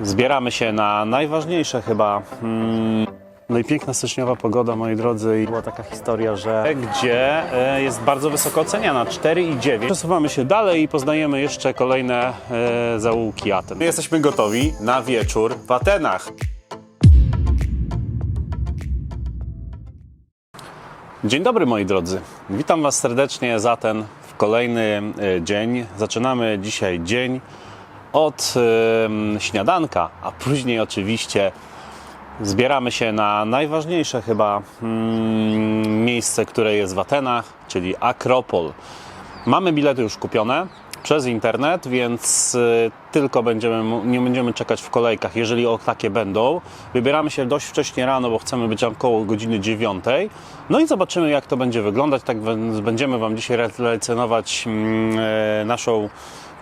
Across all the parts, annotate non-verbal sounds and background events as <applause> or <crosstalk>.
Zbieramy się na najważniejsze chyba. Mm, no i piękna styczniowa pogoda, moi drodzy. I była taka historia, że gdzie e, jest bardzo wysoko oceniana 4 i 9. Przesuwamy się dalej i poznajemy jeszcze kolejne e, zaułki Aten. My jesteśmy gotowi na wieczór w Atenach. Dzień dobry moi drodzy. Witam Was serdecznie z Aten w kolejny e, dzień. Zaczynamy dzisiaj dzień od śniadanka, a później oczywiście zbieramy się na najważniejsze chyba mm, miejsce, które jest w Atenach, czyli Akropol. Mamy bilety już kupione przez internet, więc y, tylko będziemy, nie będziemy czekać w kolejkach, jeżeli o takie będą. Wybieramy się dość wcześnie rano, bo chcemy być około godziny 9. No i zobaczymy, jak to będzie wyglądać. Tak będziemy Wam dzisiaj relacjonować mm, e, naszą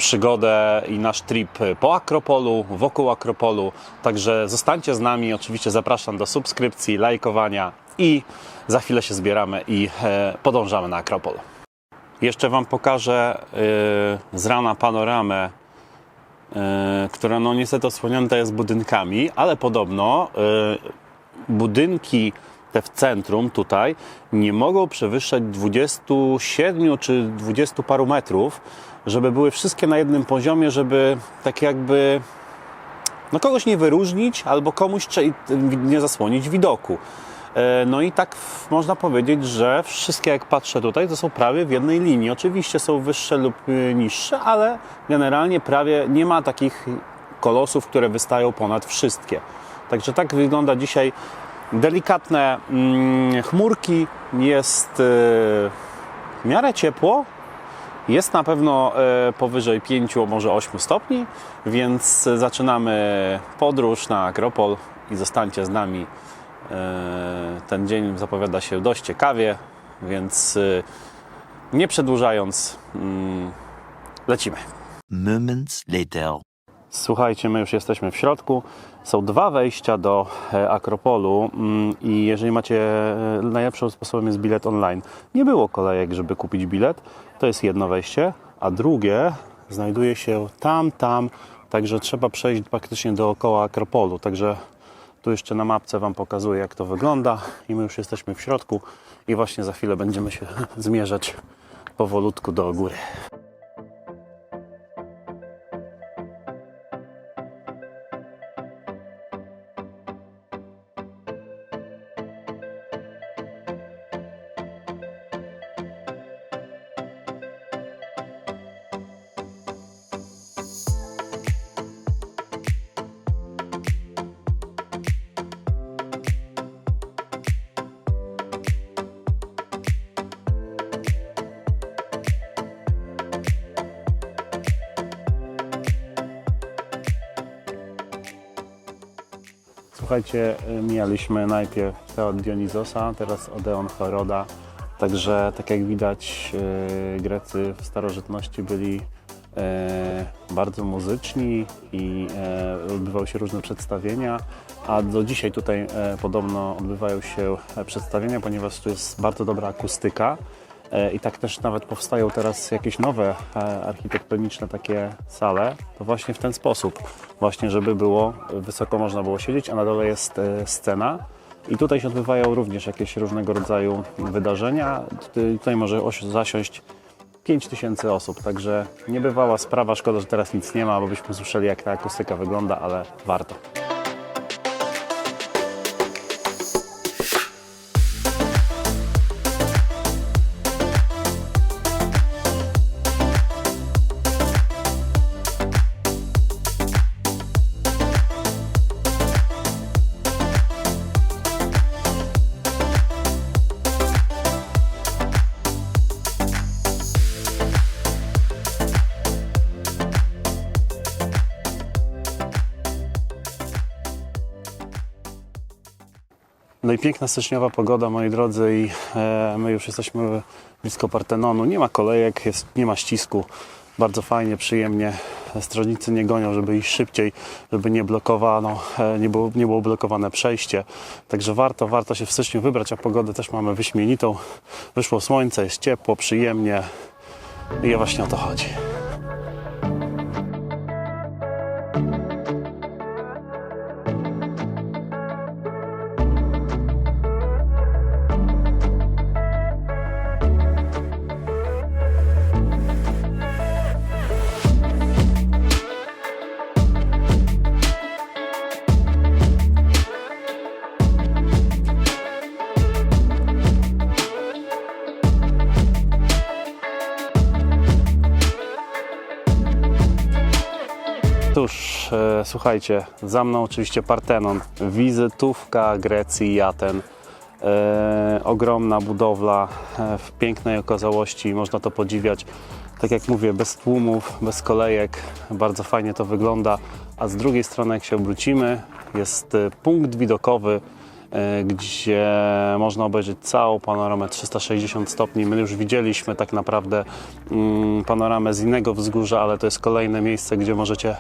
przygodę i nasz trip po Akropolu, wokół Akropolu. Także zostańcie z nami. Oczywiście zapraszam do subskrypcji, lajkowania i za chwilę się zbieramy i e, podążamy na Akropol. Jeszcze Wam pokażę y, z rana panoramę, y, która no niestety osłonięta jest budynkami, ale podobno budynki te w centrum tutaj nie mogą przewyższać 27 czy 20 paru metrów, żeby były wszystkie na jednym poziomie, żeby tak jakby no kogoś nie wyróżnić albo komuś nie zasłonić widoku. E, No i tak można powiedzieć, że wszystkie jak patrzę tutaj, to są prawie w jednej linii. Oczywiście są wyższe lub y, niższe, ale generalnie prawie nie ma takich kolosów, które wystają ponad wszystkie. Także tak wygląda dzisiaj delikatne mm, chmurki, jest y, w miarę ciepło, jest na pewno e, powyżej 5, może 8 stopni, więc zaczynamy podróż na Akropol i zostańcie z nami. E, Ten dzień zapowiada się dość ciekawie, więc e, nie przedłużając, mm, lecimy. Moments later. Słuchajcie, my już jesteśmy w środku. Są dwa wejścia do e, Akropolu mm, i jeżeli macie, e, najlepszym sposobem jest bilet online. Nie było kolejek, żeby kupić bilet. To jest jedno wejście, a drugie znajduje się tam, tam, także trzeba przejść praktycznie dookoła Akropolu. Także tu jeszcze na mapce Wam pokazuję, jak to wygląda i my już jesteśmy w środku i właśnie za chwilę będziemy się <laughs> zmierzać powolutku do góry. Słuchajcie, y, mijaliśmy najpierw Teod Dionizosa, teraz Odeon Heroda. Także tak jak widać, y, Grecy w starożytności byli e, bardzo muzyczni i odbywały się różne przedstawienia, a do dzisiaj tutaj podobno odbywają się przedstawienia, ponieważ tu jest bardzo dobra akustyka. E, I tak też nawet powstają teraz jakieś nowe e, architektoniczne takie sale, to właśnie w ten sposób, właśnie żeby było wysoko można było siedzieć, a na dole jest e, scena. I tutaj się odbywają również jakieś różnego rodzaju wydarzenia. Tutaj- może zasiąść 5 tysięcy osób, także niebywała sprawa. Szkoda, że teraz nic nie ma, bo byśmy słyszeli, jak ta akustyka wygląda, ale warto. No i piękna styczniowa pogoda, moi drodzy, i e, my już jesteśmy blisko Partenonu. Nie ma kolejek, jest, nie ma ścisku. Bardzo fajnie, przyjemnie. Strażnicy nie gonią, żeby iść szybciej, żeby nie blokowano, e, nie było, nie było blokowane przejście. Także warto, warto się w styczniu wybrać, a pogodę też mamy wyśmienitą. Wyszło słońce, jest ciepło, przyjemnie i właśnie o to chodzi. Słuchajcie, za mną oczywiście Partenon, wizytówka Grecji i Aten. E, ogromna budowla e, w pięknej okazałości, można to podziwiać. Tak jak mówię, bez tłumów, bez kolejek, bardzo fajnie to wygląda. A z drugiej strony, jak się obrócimy, jest e, punkt widokowy, gdzie można obejrzeć całą panoramę 360 stopni. My już widzieliśmy tak naprawdę mm, panoramę z innego wzgórza, ale to jest kolejne miejsce, gdzie możecie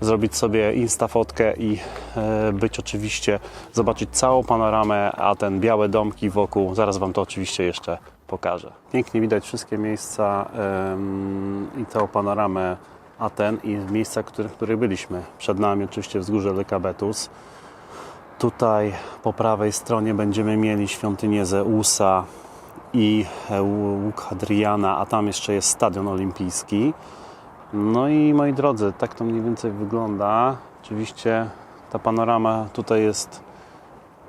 zrobić sobie instafotkę i e, być oczywiście, zobaczyć całą panoramę, a ten białe domki wokół, zaraz Wam to oczywiście jeszcze pokażę. Pięknie widać wszystkie miejsca i całą panoramę Aten i miejsca, w których, w których byliśmy. Przed nami oczywiście wzgórze Lykabetus. Tutaj po prawej stronie będziemy mieli świątynię Zeusa i łuk Hadriana, a tam jeszcze jest stadion olimpijski. No i moi drodzy, tak to mniej więcej wygląda. Oczywiście ta panorama tutaj jest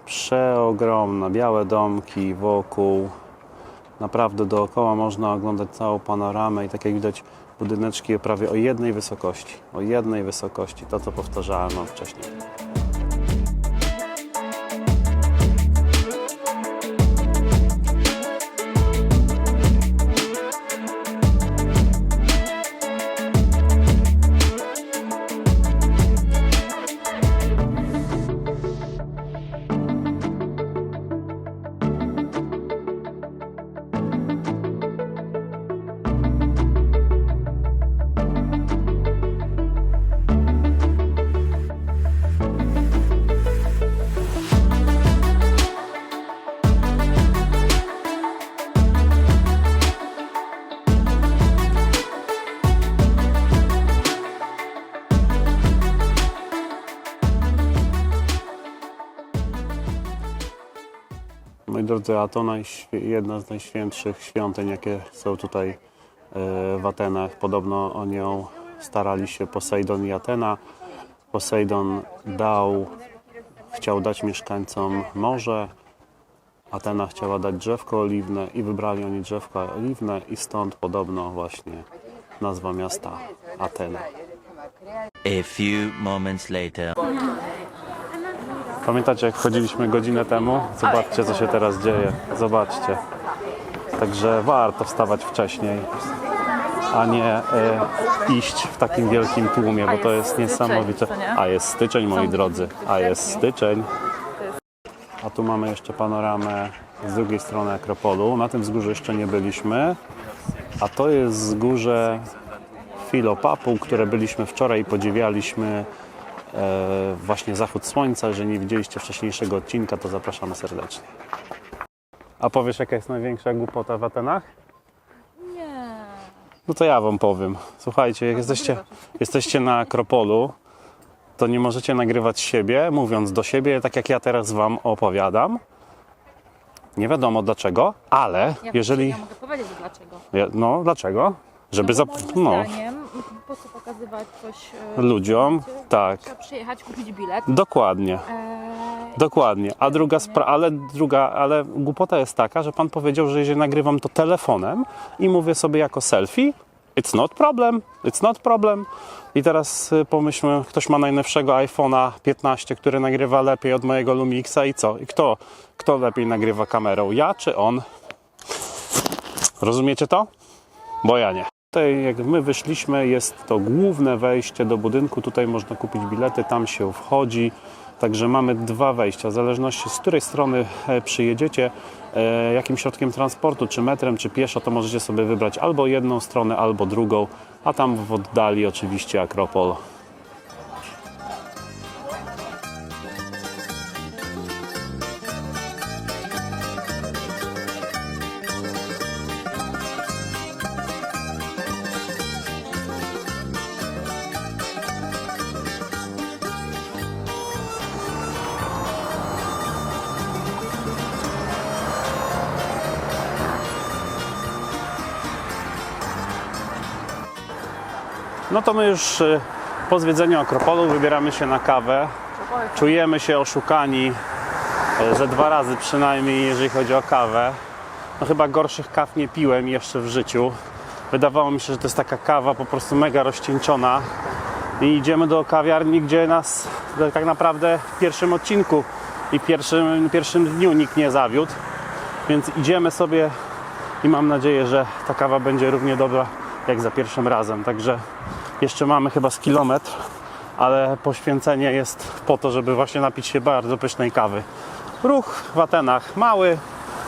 przeogromna. Białe domki wokół. Naprawdę dookoła można oglądać całą panoramę i tak jak widać budyneczki prawie o jednej wysokości. O jednej wysokości. To co powtarzałem wcześniej. Moi drodzy, a to jedna z najświętszych świątyń, jakie są tutaj e, w Atenach. Podobno o nią starali się Posejdon i Atena. Posejdon dał, chciał dać mieszkańcom morze, Atena chciała dać drzewko oliwne i wybrali oni drzewko oliwne i stąd podobno właśnie nazwa miasta Atena. A few moments later. Pamiętacie, jak wchodziliśmy godzinę temu? Zobaczcie, co się teraz dzieje. Zobaczcie. Także warto wstawać wcześniej, a nie e, iść w takim wielkim tłumie, bo to jest niesamowite. A jest styczeń, moi drodzy. A jest styczeń. A tu mamy jeszcze panoramę z drugiej strony Akropolu. Na tym wzgórzu jeszcze nie byliśmy. A to jest wzgórze Filopapu, które byliśmy wczoraj i podziwialiśmy właśnie zachód słońca. Jeżeli nie widzieliście wcześniejszego odcinka, to zapraszamy serdecznie. A powiesz, jaka jest największa głupota w Atenach? Nie. No to ja wam powiem. Słuchajcie, jak jesteście, jesteście na Akropolu, to nie możecie nagrywać siebie, mówiąc do siebie, tak jak ja teraz wam opowiadam. Nie wiadomo dlaczego, ale jeżeli... ja mogę powiedzieć dlaczego. Ja- No, dlaczego? Żeby no, zap... bo No, moim zdaniem, po co pokazywać coś e, ludziom, tak, Trzeba przyjechać, kupić bilet. dokładnie. E, Dokładnie. A druga spra- ale druga, ale głupota jest taka, że pan powiedział, że jeżeli nagrywam to telefonem i mówię sobie jako selfie, it's not problem, it's not problem. I teraz y, pomyślmy, ktoś ma najnowszego iPhone'a 15, który nagrywa lepiej od mojego Lumixa i co? I kto, kto lepiej nagrywa kamerą? Ja czy on? Rozumiecie to? Bo ja nie. Tutaj jak my wyszliśmy, jest to główne wejście do budynku. Tutaj można kupić bilety, tam się wchodzi. Także mamy dwa wejścia, w zależności z której strony e, przyjedziecie, e, jakim środkiem transportu, czy metrem, czy pieszo, to możecie sobie wybrać albo jedną stronę, albo drugą, a tam w oddali oczywiście Akropol. No to my już y, po zwiedzeniu Akropolu wybieramy się na kawę. Czujemy się oszukani y, ze dwa razy przynajmniej, jeżeli chodzi o kawę. No chyba gorszych kaw nie piłem jeszcze w życiu. Wydawało mi się, że to jest taka kawa po prostu mega rozcieńczona. i idziemy do kawiarni, gdzie nas tak naprawdę w pierwszym odcinku i pierwszym, pierwszym dniu nikt nie zawiódł. Więc idziemy sobie i mam nadzieję, że ta kawa będzie równie dobra jak za pierwszym razem. Także jeszcze mamy chyba z kilometr, ale poświęcenie jest po to, żeby właśnie napić się bardzo pysznej kawy. Ruch w Atenach mały,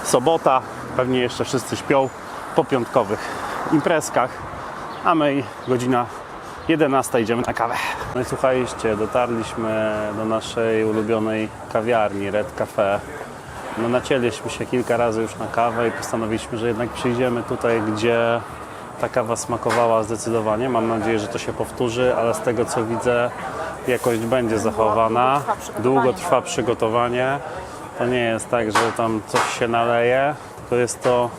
sobota, pewnie jeszcze wszyscy śpią po piątkowych imprezkach, a my godzina 11 idziemy na kawę. No i słuchajcie, dotarliśmy do naszej ulubionej kawiarni Red Cafe. No nacięliśmy się kilka razy już na kawę i postanowiliśmy, że jednak przyjdziemy tutaj, gdzie ta kawa smakowała zdecydowanie. Mam nadzieję, że to się powtórzy, ale z tego co widzę, jakość będzie zachowana. Długo trwa przygotowanie. To nie jest tak, że tam coś się naleje, tylko jest to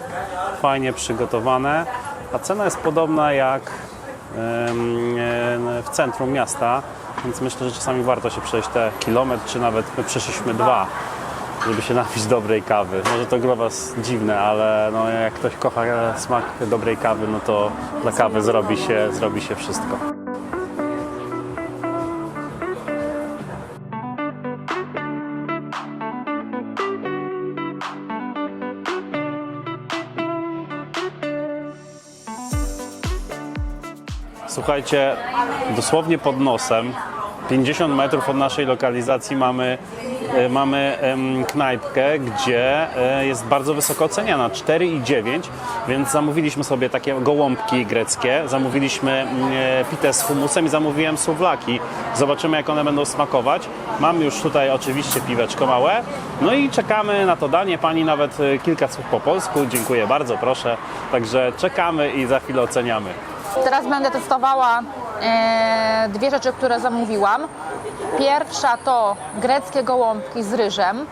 fajnie przygotowane, a cena jest podobna jak w centrum miasta, więc myślę, że czasami warto się przejść te kilometr, czy nawet my przeszliśmy dwa, żeby się napić dobrej kawy. Może to dla Was dziwne, ale no, jak ktoś kocha smak dobrej kawy, no to dla kawy zrobi się, zrobi się wszystko. Słuchajcie, dosłownie pod nosem, 50 metrów od naszej lokalizacji mamy, mamy em, knajpkę, gdzie e, jest bardzo wysoko oceniana, 4,9, więc zamówiliśmy sobie takie gołąbki greckie, zamówiliśmy mm, e, pitę z humusem i zamówiłem suwlaki. Zobaczymy jak one będą smakować. Mam już tutaj oczywiście piweczko małe, no i czekamy na to danie. Pani nawet e, kilka słów po polsku, dziękuję bardzo, proszę. Także czekamy i za chwilę oceniamy. Teraz będę testowała e, dwie rzeczy, które zamówiłam. Pierwsza to greckie gołąbki z ryżem.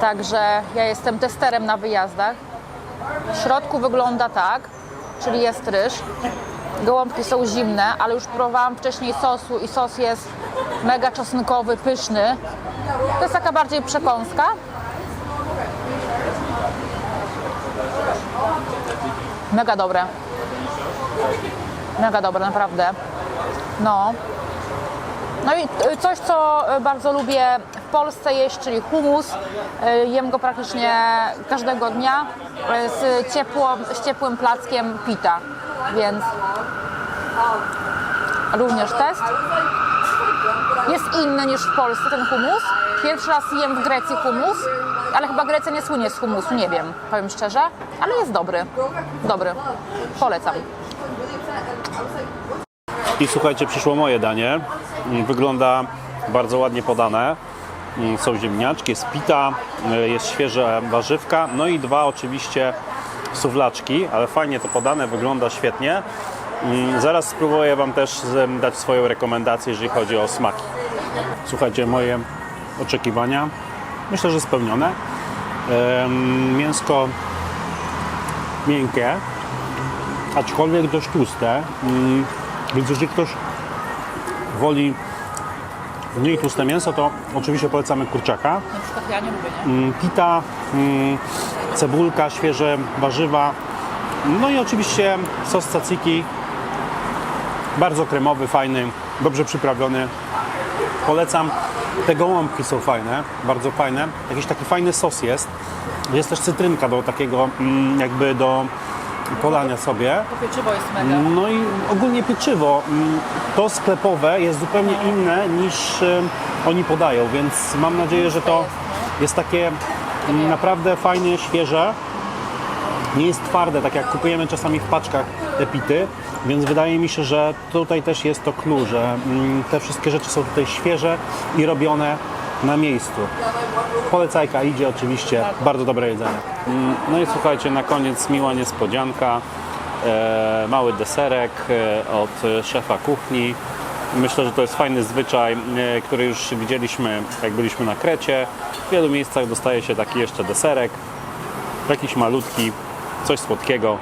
Także ja jestem testerem na wyjazdach. W środku wygląda tak, czyli jest ryż. Gołąbki są zimne, ale już próbowałam wcześniej sosu i sos jest mega czosnkowy, pyszny. To jest taka bardziej przekąska. Mega dobre. Mega dobre, naprawdę. No. No i y, coś, co y, bardzo lubię w Polsce jeść, czyli humus. Y, Jem go praktycznie każdego dnia z, ciepło, z ciepłym plackiem pita, więc również test. Jest inny niż w Polsce ten humus. Pierwszy raz jem w Grecji humus, ale chyba Grecja nie słynie z humusu, nie wiem, powiem szczerze, ale jest dobry. Dobry. Polecam. I słuchajcie, przyszło moje danie. Mm, Wygląda bardzo ładnie podane. Mm, Są ziemniaczki, jest pita, y, jest świeże warzywka, no i dwa oczywiście suwlaczki, ale fajnie to podane, wygląda świetnie. Mm, Zaraz spróbuję Wam też dać swoją rekomendację, jeżeli chodzi o smaki. Słuchajcie, moje oczekiwania myślę, że spełnione. Mięsko miękkie, aczkolwiek dość tłuste. Więc jeżeli ktoś woli mniej tłuste mięso, to oczywiście polecamy kurczaka. Na przykład ja nie lubię, nie? Mm, Pita, mm, cebulka, świeże warzywa. No i oczywiście sos tzatziki. Bardzo kremowy, fajny, dobrze przyprawiony. Polecam. Te gołąbki są fajne, bardzo fajne. Jakiś taki fajny sos jest. Jest też cytrynka do takiego mm, jakby do polania sobie. To pieczywo jest mega. No i ogólnie pieczywo, mm, to sklepowe jest zupełnie inne niż oni podają, więc mam nadzieję, że to jest takie mm, naprawdę fajnie, świeże. Nie jest twarde, tak jak kupujemy czasami w paczkach te pity, więc wydaje mi się, że tutaj też jest to clue, że mm, te wszystkie rzeczy są tutaj świeże i robione na miejscu. Polecajka idzie oczywiście, bardzo dobre jedzenie. Mm, No i słuchajcie, na koniec miła niespodzianka, e, mały deserek e, od szefa kuchni. Myślę, że to jest fajny zwyczaj, e, który już widzieliśmy, jak byliśmy na Krecie. W wielu miejscach dostaje się taki jeszcze deserek, jakiś malutki, coś słodkiego,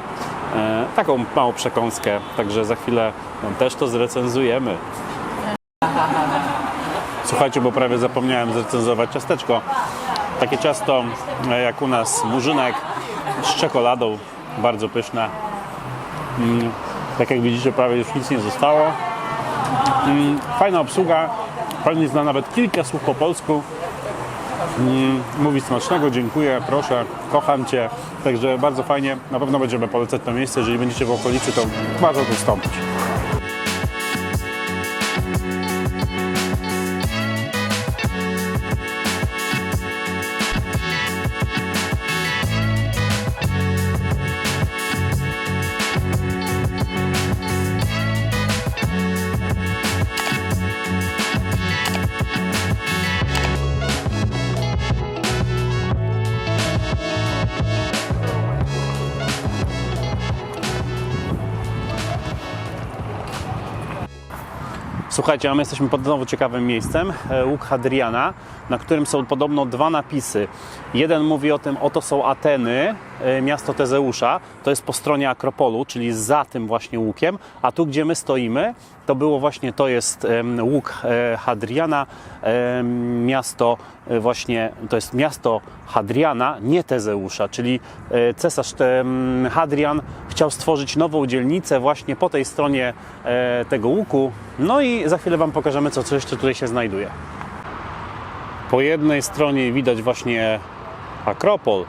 e, taką małą przekąskę, także za chwilę też to zrecenzujemy. Słuchajcie, bo prawie zapomniałem zrecenzować ciasteczko. Takie ciasto e, jak u nas murzynek z czekoladą, bardzo pyszne. Mm, Tak jak widzicie, prawie już nic nie zostało. Mm, Fajna obsługa, pani zna nawet kilka słów po polsku. Mm, Mówi smacznego, dziękuję, proszę, kocham Cię. Także bardzo fajnie, na pewno będziemy polecać to miejsce. Jeżeli będziecie w okolicy, to warto tu wstąpić. Słuchajcie, a my jesteśmy pod znowu ciekawym miejscem, e, Łuk Hadriana, na którym są podobno dwa napisy. Jeden mówi o tym, oto są Ateny, e, miasto Tezeusza, to jest po stronie Akropolu, czyli za tym właśnie łukiem, a tu, gdzie my stoimy, to było właśnie, to jest Łuk e, Hadriana, miasto e, właśnie, to jest miasto Hadriana, nie Tezeusza, czyli e, cesarz Hadrian chciał stworzyć nową dzielnicę właśnie po tej stronie tego łuku. No i za chwilę Wam pokażemy, co, co jeszcze tutaj się znajduje. Po jednej stronie widać właśnie Akropol,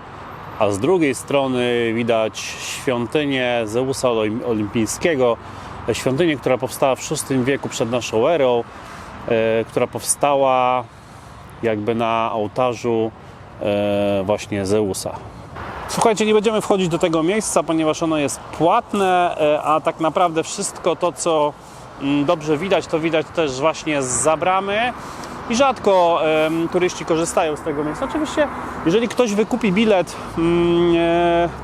a z drugiej strony widać świątynię Zeusa Olim- Olimpijskiego, świątynię, która powstała w VI wieku przed naszą erą, e, która powstała jakby na ołtarzu e, właśnie Zeusa. Słuchajcie, nie będziemy wchodzić do tego miejsca, ponieważ ono jest płatne, e, a tak naprawdę wszystko to, co mm, dobrze widać, to widać też właśnie z bramy. I rzadko em, turyści korzystają z tego miejsca. Oczywiście, jeżeli ktoś wykupi bilet, mm,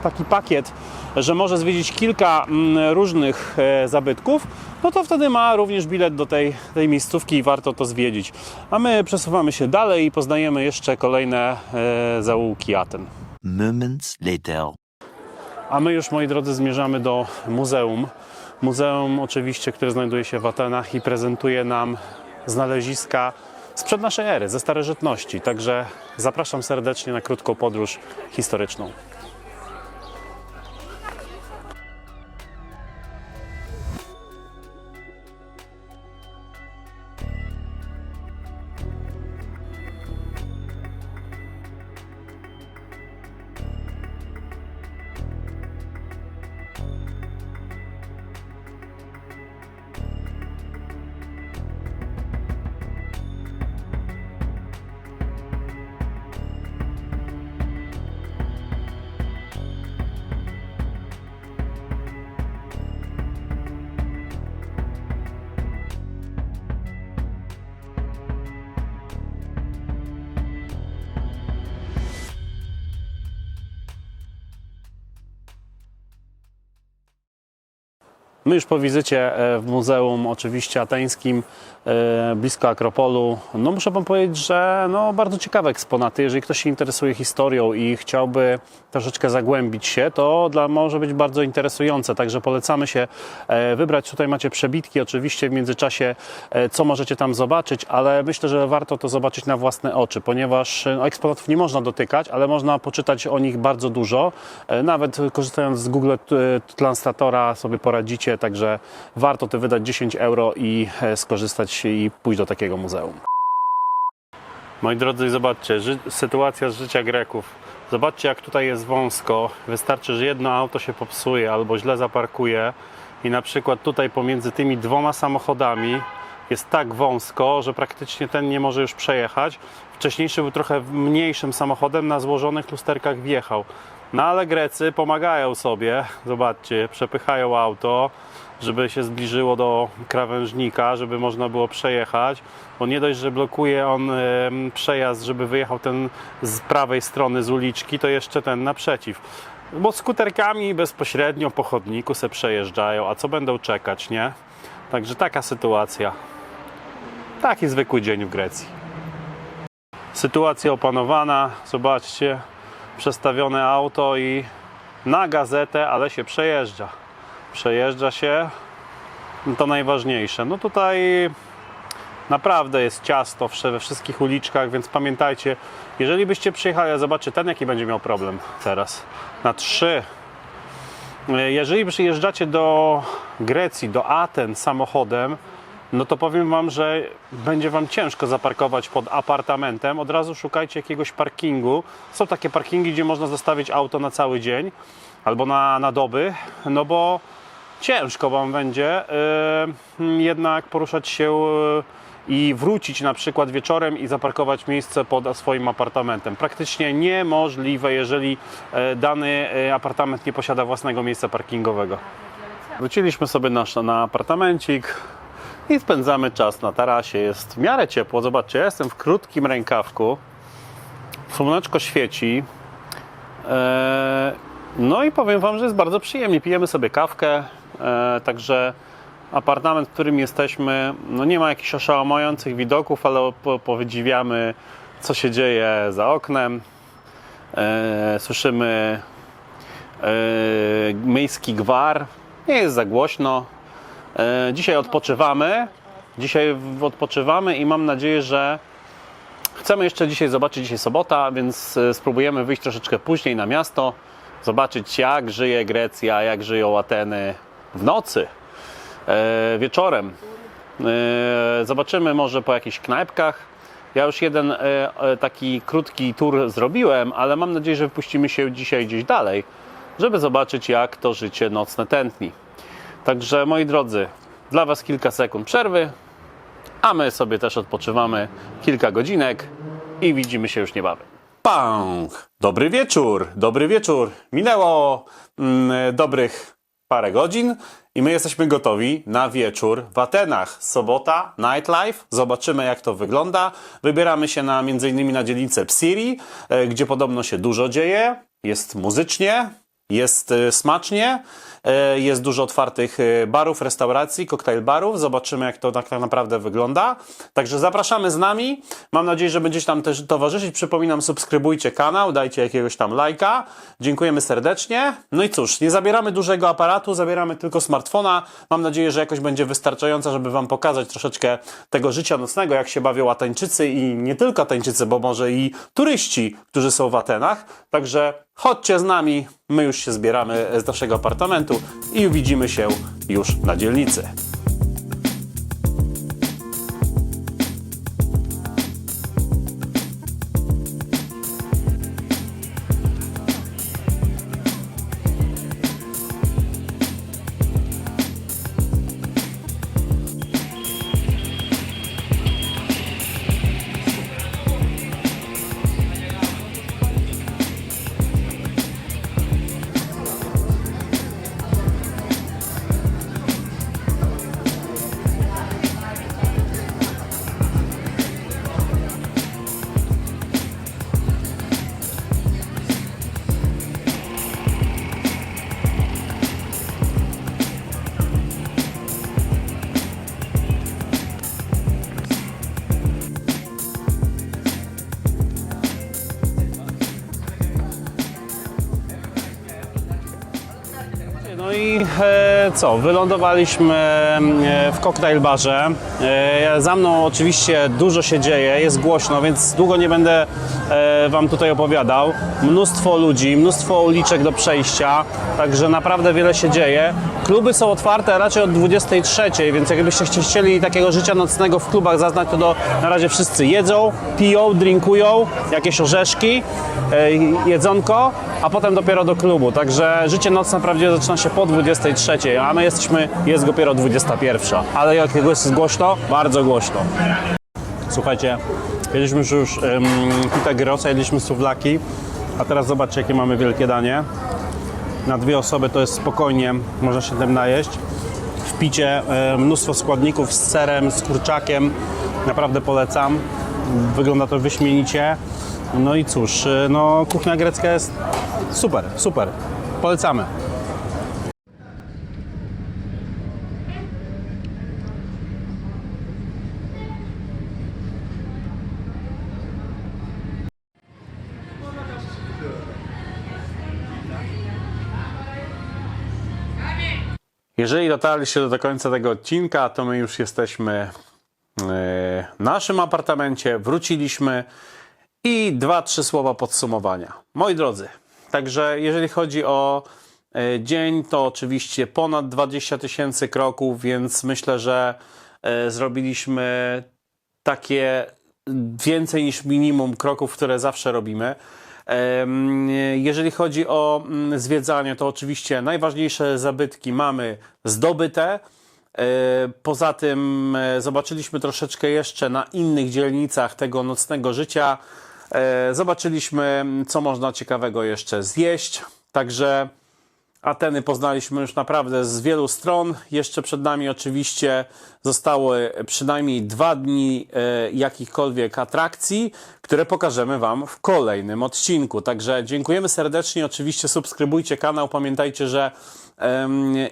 taki pakiet, że może zwiedzić kilka mm, różnych e, zabytków, no to wtedy ma również bilet do tej, tej miejscówki i warto to zwiedzić. A my przesuwamy się dalej i poznajemy jeszcze kolejne e, zaułki Aten. Moments later. A my już, moi drodzy, zmierzamy do muzeum. Muzeum oczywiście, które znajduje się w Atenach i prezentuje nam znaleziska sprzed naszej ery, ze starożytności. Także zapraszam serdecznie na krótką podróż historyczną. My już po wizycie e, w muzeum, oczywiście ateńskim, e, blisko Akropolu, no muszę Wam powiedzieć, że no bardzo ciekawe eksponaty. Jeżeli ktoś się interesuje historią i chciałby troszeczkę zagłębić się, to dla może być bardzo interesujące. Także polecamy się e, wybrać. Tutaj macie przebitki, oczywiście w międzyczasie, co możecie tam zobaczyć, ale myślę, że warto to zobaczyć na własne oczy, ponieważ no, eksponatów nie można dotykać, ale można poczytać o nich bardzo dużo. Nawet korzystając z Google Translatora sobie poradzicie, także warto ty wydać 10 euro i e, skorzystać i pójść do takiego muzeum. Moi drodzy, zobaczcie, ży- sytuacja z życia Greków. Zobaczcie, jak tutaj jest wąsko. Wystarczy, że jedno auto się popsuje albo źle zaparkuje i na przykład tutaj pomiędzy tymi dwoma samochodami jest tak wąsko, że praktycznie ten nie może już przejechać. Wcześniejszy był trochę mniejszym samochodem, na złożonych lusterkach wjechał. No ale Grecy pomagają sobie, zobaczcie, przepychają auto, żeby się zbliżyło do krawężnika, żeby można było przejechać, bo nie dość, że blokuje on przejazd, żeby wyjechał ten z prawej strony z uliczki, to jeszcze ten naprzeciw. Bo skuterkami bezpośrednio po chodniku se przejeżdżają, a co będą czekać, nie? Także taka sytuacja. Taki zwykły dzień w Grecji. Sytuacja opanowana, zobaczcie, przestawione auto i na gazetę, ale się przejeżdża. Przejeżdża się, no to najważniejsze. No tutaj naprawdę jest ciasto we wszystkich uliczkach, więc pamiętajcie, jeżeli byście przyjechali, a zobaczcie ten jaki będzie miał problem teraz. Na trzy. Jeżeli przyjeżdżacie do Grecji, do Aten samochodem, no to powiem Wam, że będzie Wam ciężko zaparkować pod apartamentem. Od razu szukajcie jakiegoś parkingu. Są takie parkingi, gdzie można zostawić auto na cały dzień albo na, na doby, no bo ciężko Wam będzie yy, jednak poruszać się yy, i wrócić na przykład wieczorem i zaparkować miejsce pod swoim apartamentem. Praktycznie niemożliwe, jeżeli e, dany e, apartament nie posiada własnego miejsca parkingowego. Wróciliśmy sobie na, na apartamencik i spędzamy czas na tarasie. Jest w miarę ciepło. Zobaczcie, ja jestem w krótkim rękawku. Słoneczko świeci. Eee, no i powiem Wam, że jest bardzo przyjemnie. Pijemy sobie kawkę. Eee, także apartament, w którym jesteśmy, no nie ma jakichś oszałamiających widoków, ale po, co się dzieje za oknem. Eee, słyszymy miejski gwar. Nie jest za głośno. E, Dzisiaj odpoczywamy. Dzisiaj odpoczywamy i mam nadzieję, że chcemy jeszcze dzisiaj zobaczyć. Dzisiaj sobota, więc e, spróbujemy wyjść troszeczkę później na miasto, zobaczyć jak żyje Grecja, jak żyją Ateny w nocy, e, wieczorem. Zobaczymy może po jakichś knajpkach. Ja już jeden taki krótki tour zrobiłem, ale mam nadzieję, że wypuścimy się dzisiaj gdzieś dalej, żeby zobaczyć jak to życie nocne tętni. Także moi drodzy, dla Was kilka sekund przerwy, a my sobie też odpoczywamy kilka godzinek i widzimy się już niebawem. Pang! Dobry wieczór, dobry wieczór. Minęło mm, dobrych parę godzin i my jesteśmy gotowi na wieczór w Atenach. Sobota, nightlife, zobaczymy jak to wygląda. Wybieramy się na między innymi na dzielnicę Psiri, e, gdzie podobno się dużo dzieje, jest muzycznie, jest e, smacznie, jest dużo otwartych e, barów, restauracji, koktajl barów. Zobaczymy, jak to tak naprawdę wygląda. Także zapraszamy z nami. Mam nadzieję, że będziecie tam też towarzyszyć. Przypominam, subskrybujcie kanał, dajcie jakiegoś tam lajka. Dziękujemy serdecznie. No i cóż, nie zabieramy dużego aparatu, zabieramy tylko smartfona. Mam nadzieję, że jakoś będzie wystarczająca, żeby Wam pokazać troszeczkę tego życia nocnego, jak się bawią Ateńczycy i nie tylko Ateńczycy, bo może i turyści, którzy są w Atenach. Także chodźcie z nami, my już się zbieramy z naszego apartamentu i widzimy się już na dzielnicy. Co, wylądowaliśmy e, w koktajl barze. E, za mną oczywiście dużo się dzieje, jest głośno, więc długo nie będę e, Wam tutaj opowiadał. Mnóstwo ludzi, mnóstwo uliczek do przejścia, także naprawdę wiele się dzieje. Kluby są otwarte raczej od 23, więc jakbyście chcieli takiego życia nocnego w klubach zaznać, to do, na razie wszyscy jedzą, piją, drinkują, jakieś orzeszki, e, jedzonko, a potem dopiero do klubu. Także życie nocne prawdziwie zaczyna się po 23, a my jesteśmy, jest dopiero 21. Ale jakiego jest głośno? Bardzo głośno. Słuchajcie, jedliśmy już, um, pita gyrosa, jedliśmy suwlaki, a teraz zobaczcie jakie mamy wielkie danie. Na dwie osoby to jest spokojnie, można się tym najeść. W picie e, mnóstwo składników z serem, z kurczakiem, naprawdę polecam. Wygląda to wyśmienicie. No i cóż, e, no kuchnia grecka jest super, super. Polecamy. Dotarliście do końca tego odcinka, to my już jesteśmy e, w naszym apartamencie, wróciliśmy i dwa, trzy słowa podsumowania. Moi drodzy, także jeżeli chodzi o e, dzień, to oczywiście ponad 20 tysięcy kroków, więc myślę, że e, zrobiliśmy takie więcej niż minimum kroków, które zawsze robimy. Jeżeli chodzi o mm, zwiedzanie, to oczywiście najważniejsze zabytki mamy zdobyte. E, Poza tym e, zobaczyliśmy troszeczkę jeszcze na innych dzielnicach tego nocnego życia. E, Zobaczyliśmy, co można ciekawego jeszcze zjeść. Także Ateny poznaliśmy już naprawdę z wielu stron. Jeszcze przed nami oczywiście zostały przynajmniej dwa dni e, jakichkolwiek atrakcji, które pokażemy Wam w kolejnym odcinku. Także dziękujemy serdecznie. Oczywiście subskrybujcie kanał. Pamiętajcie, że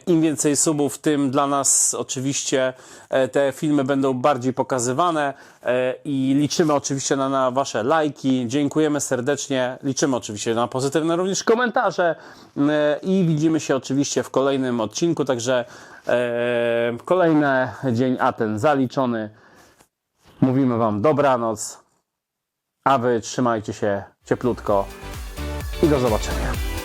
im więcej subów, tym dla nas oczywiście e, te filmy będą bardziej pokazywane e, i liczymy oczywiście na, na Wasze lajki. Dziękujemy serdecznie. Liczymy oczywiście na pozytywne również komentarze e, i widzimy się oczywiście w kolejnym odcinku. Także kolejny dzień Aten zaliczony. Mówimy Wam dobranoc, a Wy trzymajcie się cieplutko i do zobaczenia.